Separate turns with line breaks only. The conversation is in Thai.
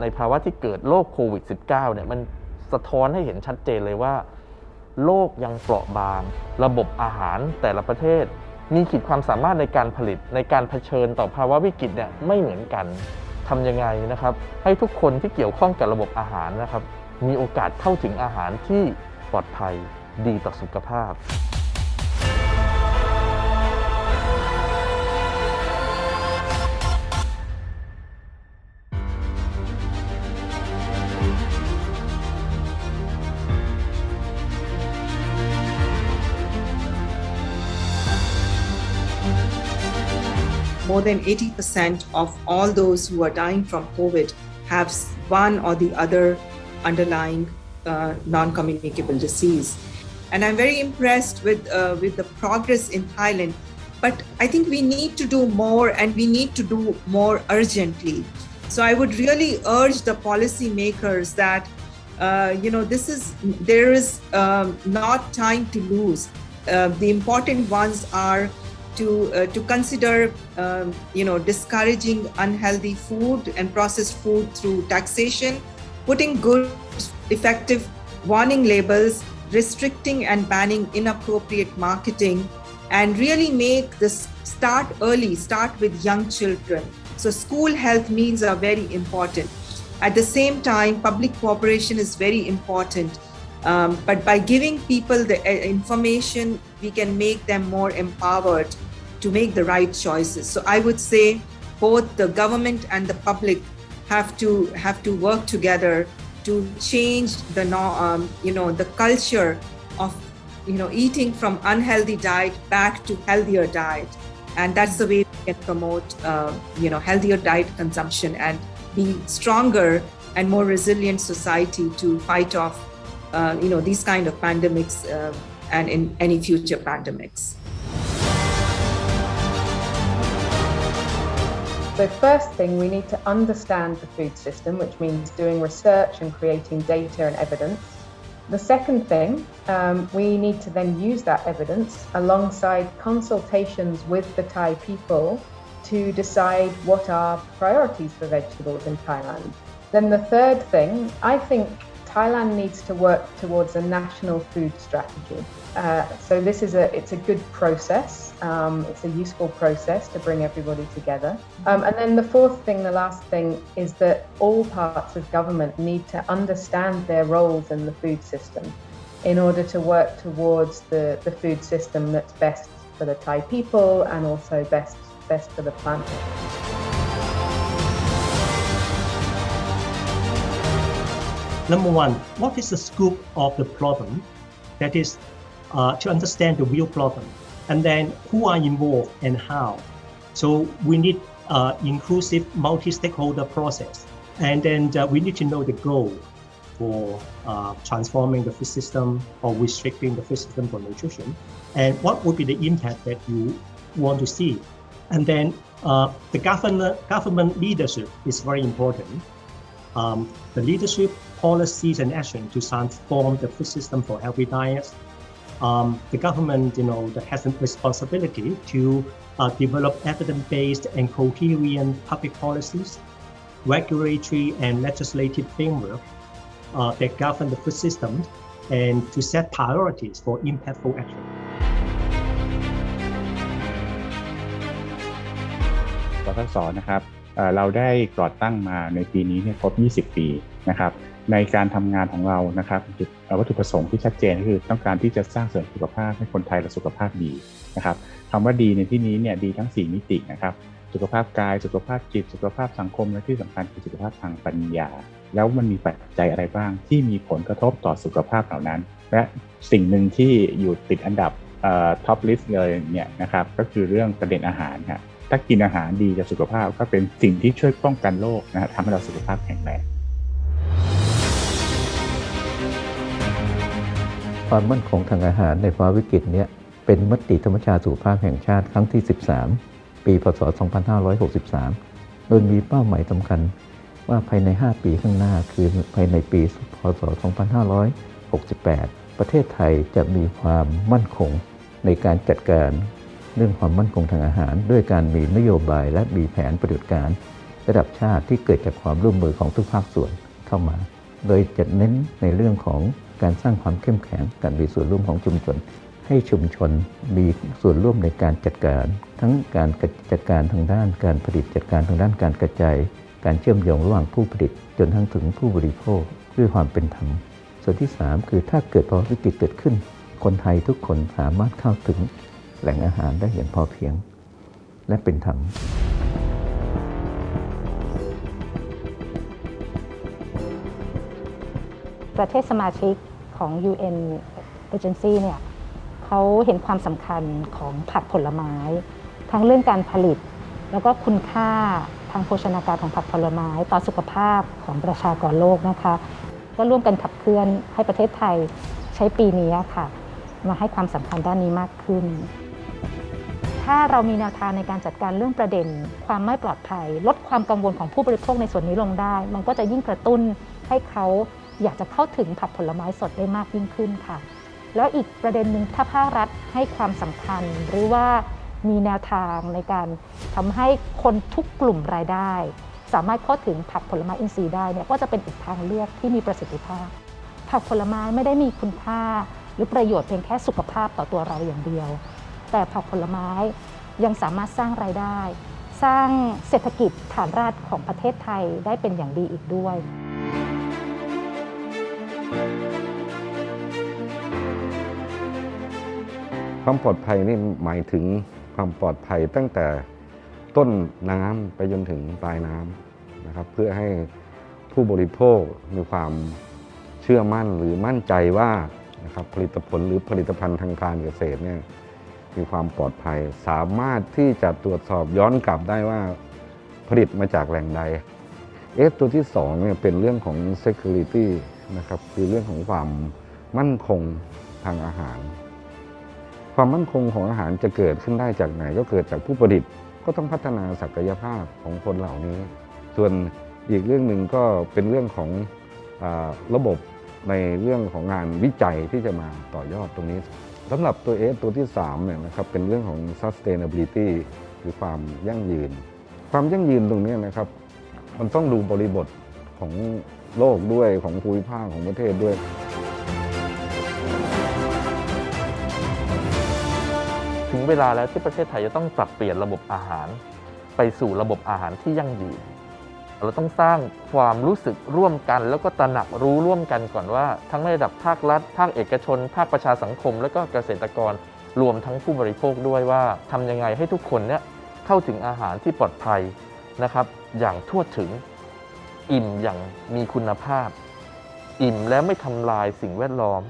ในภาวะที่เกิดโรคโควิด -19 เนี่ยมันสะท้อนให้เห็นชัดเจนเลยว่า โลกยังเปราะบาง ระบบอาหารแต่ละประเทศ มีขีดความสามารถในการผลิตในการเผชิญต่อภาวะวิกฤตเนี่ยไม่เหมือนกันทำยังไงนะครับ ให้ทุกคนที่เกี่ยวข้องกับระบบอาหารนะครับ มีโอกาสเข้าถึงอาหารที่ปลอดภัยดีต่อสุขภาพ
more than 80% of all those who are dying from COVID have one or the other underlying uh, non-communicable disease. And I'm very impressed with, uh, with the progress in Thailand. But I think we need to do more and we need to do more urgently. So I would really urge the policymakers that, uh, you know, this is, there is um, not time to lose. Uh, the important ones are to uh, to consider um, you know discouraging unhealthy food and processed food through taxation putting good effective warning labels restricting and banning inappropriate marketing and really make this start early start with young children. So school health means are very important. At the same time public cooperation is very important um, but by giving people the uh, information, we can make them more empowered to make the right choices. So I would say both the government and the public have to have to work together to change the um, you know the culture of you know eating from unhealthy diet back to healthier diet, and that's the way we can promote uh, you know healthier diet consumption and be stronger and more resilient society to fight off uh, you know these kind of pandemics uh, and in any future pandemics.
So, first thing, we need to understand the food system, which means doing research and creating data and evidence. The second thing, um, we need to then use that evidence alongside consultations with the Thai people to decide what are priorities for vegetables in Thailand. Then the third thing, I think Thailand needs to work towards a national food strategy. Uh, so this is a it's a good process. Um, it's a useful process to bring everybody together. Um, and then the fourth thing, the last thing, is that all parts of government need to understand their roles in the food system in order to work towards the, the food system that's best for the Thai people and also best best for the planet.
Number one, what is the scope of the problem? That is, uh, to understand the real problem, and then who are involved and how. So we need uh, inclusive multi-stakeholder process, and then uh, we need to know the goal for uh, transforming the food system or restricting the food system for nutrition, and what would be the impact that you want to see, and then uh, the government government leadership is very important. Um, the leadership policies and action to transform the food system for healthy diets. Um, the government, you know, that has a responsibility to uh, develop evidence-based and coherent public policies, regulatory and legislative framework uh, that govern the food system, and to set priorities for impactful action.
สทศนะครับเอ่อเราได้ก่อตั้งมาในปีนี้เนี่ยครบ 20 ปีนะครับ ในการทำงานของเรานะครับจุดวัตถุประสงค์ที่ชัดเจนก็คือต้องการที่จะสร้างเสริมสุขภาพให้คนไทยเราสุขภาพดีนะครับคำว่าดีในที่นี้เนี่ยดีทั้ง 4 มิตินะครับสุขภาพกายสุขภาพจิต สุขภาพสังคมและที่สำคัญคือสุขภาพทางปัญญา แล้วมันมีปัจจัยอะไรบ้างที่มีผลกระทบต่อสุขภาพเหล่านั้น และสิ่งหนึ่งที่อยู่ติดอันดับท็อปลิสต์เลยเนี่ยนะครับก็คือเรื่องประเด็นอาหารครับถ้ากินอาหารดีกับสุขภาพก็เป็นสิ่งที่ช่วยป้องกันโรคนะฮะทำให้เราสุขภาพแข็งแรง
ความมั่นคงทางอาหารในภาวะวิกฤตเนี้เป็นมติธรรมชาติสุขภาพแห่งชาติครั้งที่ 13 ปีพศ 2563 โดยมีเป้าหมายสำคัญว่าภายใน 5 ปีข้างหน้าคือภายในปีพศ 2568 ประเทศไทยจะมีความมั่นคงในการจัดการเรื่องความมั่นคงทางอาหาร ด้วยการมีนโยบายและมีแผนปฏิบัติการ ระดับชาติที่เกิดจากความร่วมมือของทุกภาคส่วนเข้ามา โดยจะเน้นในเรื่องของ การสร้างความเข้มแข็งการมีส่วนร่วมของชุมชน ให้ชุมชนมีส่วนร่วมในการจัดการ ทั้งการจัดการทางด้านการผลิตจัดการทางด้านการกระจายการเชื่อมโยงระหว่างผู้ผลิตจนทั้งถึงผู้บริโภคด้วยความเป็นธรรม ส่วนที่ 3 คือถ้าเกิดภาวะวิกฤตเกิดขึ้น คนไทยทุกคนสามารถเข้าถึงแหล่งอาหารได้อย่างพอเพียง และเป็นธรรม
ประเทศสมาชิก ของ UN Agency เนี่ยเขาเห็นความสำคัญของผักผลไม้ ทั้งเรื่องการผลิต แล้วก็คุณค่าทางโภชนาการของผักผลไม้ ต่อสุขภาพของประชากรโลกนะคะ ก็ร่วมกันขับเคลื่อนให้ประเทศไทยใช้ปีนี้ค่ะ มาให้ความสำคัญด้านนี้มากขึ้น ถ้าเรามีแนวทางในการจัดการเรื่องประเด็น ความไม่ปลอดภัย ลดความกังวลของผู้บริโภคในส่วนนี้ลงได้ มันก็จะยิ่งกระตุ้นให้เขา อยากจะเข้าถึงผักผลไม้สดได้มากยิ่งขึ้นค่ะ แล้วอีกประเด็นหนึ่งถ้าภาครัฐให้ความสำคัญ หรือว่ามีแนวทางในการทำให้คนทุกกลุ่มรายได้ สามารถเข้าถึงผักผลไม้อินทรีย์ได้เนี่ยก็จะเป็นอีกทางเลือกที่มีประสิทธิภาพ ผักผลไม้ไม่ได้มีคุณค่า หรือประโยชน์เพียงแค่สุขภาพต่อตัวเราอย่างเดียว แต่ผักผลไม้ยังสามารถสร้างรายได้ สร้างเศรษฐกิจฐานรากของประเทศไทยได้เป็นอย่างดีอีกด้วย
ความปลอดภัยนี่หมายถึงความปลอดภัยตั้งแต่ต้นน้ำไปจนถึงปลายน้ำนะครับ เพื่อให้ผู้บริโภคมีความเชื่อมั่นหรือมั่นใจว่านะครับผลิตผลหรือผลิตภัณฑ์ทางการเกษตรเนี่ยมีความปลอดภัย สามารถที่จะตรวจสอบย้อนกลับได้ว่าผลิตมาจากแหล่งใดเอสตัวที่สองเนี่ยเป็นเรื่องของ security นะครับคือเรื่องของความมั่นคงทางอาหาร ความมั่นคงของอาหารจะเกิดขึ้นได้จากไหน ก็เกิดจากผู้ผลิตก็ต้องพัฒนาศักยภาพของคนเหล่านี้ ส่วนอีกเรื่องหนึ่งก็เป็นเรื่องของอระบบในเรื่องของงานวิจัยที่จะมาต่อยอดตรงนี้สำหรับตัวเอสตัวที่3เนี่ยนะครับเป็นเรื่องของ sustainability คือความยั่งยืน ความยั่งยืนตรงนี้นะครับ มันต้องดูบริบทของ โลกด้วยของภูมิภาคของประเทศด้วย
ถึงเวลาแล้วที่ประเทศไทยจะต้องปรับเปลี่ยนระบบอาหาร ไปสู่ระบบอาหารที่ยั่งยืน เราต้องสร้างความรู้สึกร่วมกัน แล้วก็ตระหนักรู้ร่วมกันก่อนว่า ทั้งในระดับภาครัฐ ภาคเอกชน ภาคประชาสังคม แล้วก็เกษตรกรรวมทั้งผู้บริโภคด้วยว่าทำยังไงให้ทุกคนเนี่ยเข้าถึงอาหารที่ปลอดภัยนะครับอย่างทั่วถึง อิ่มอย่างมีคุณภาพ อิ่มแล้วไม่ทำลายสิ่งแวดล้อม